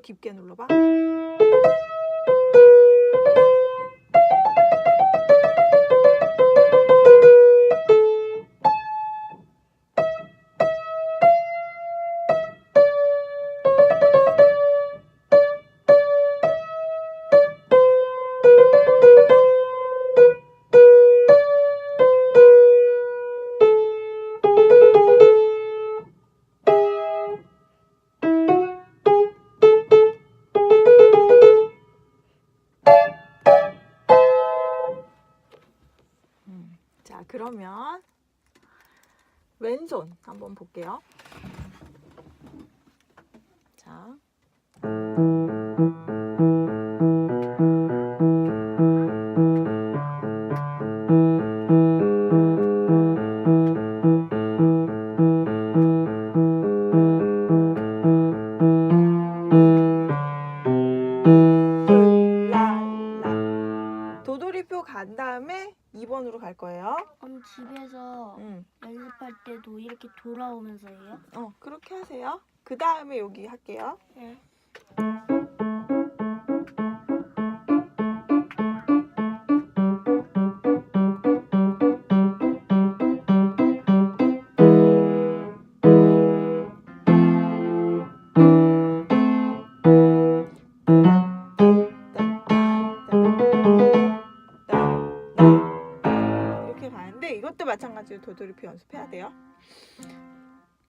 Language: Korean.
깊게 눌러봐. 자, 그러면 왼손 한번 볼게요. 자. 간 다음에 2번으로 갈 거예요. 그럼 집에서 음. 연습할 때도 이렇게 돌아오면서 해요? 어, 그렇게 하세요. 그 다음에 여기 할게요. 네. 이것도 마찬가지로 도돌이표 연습해야 돼요.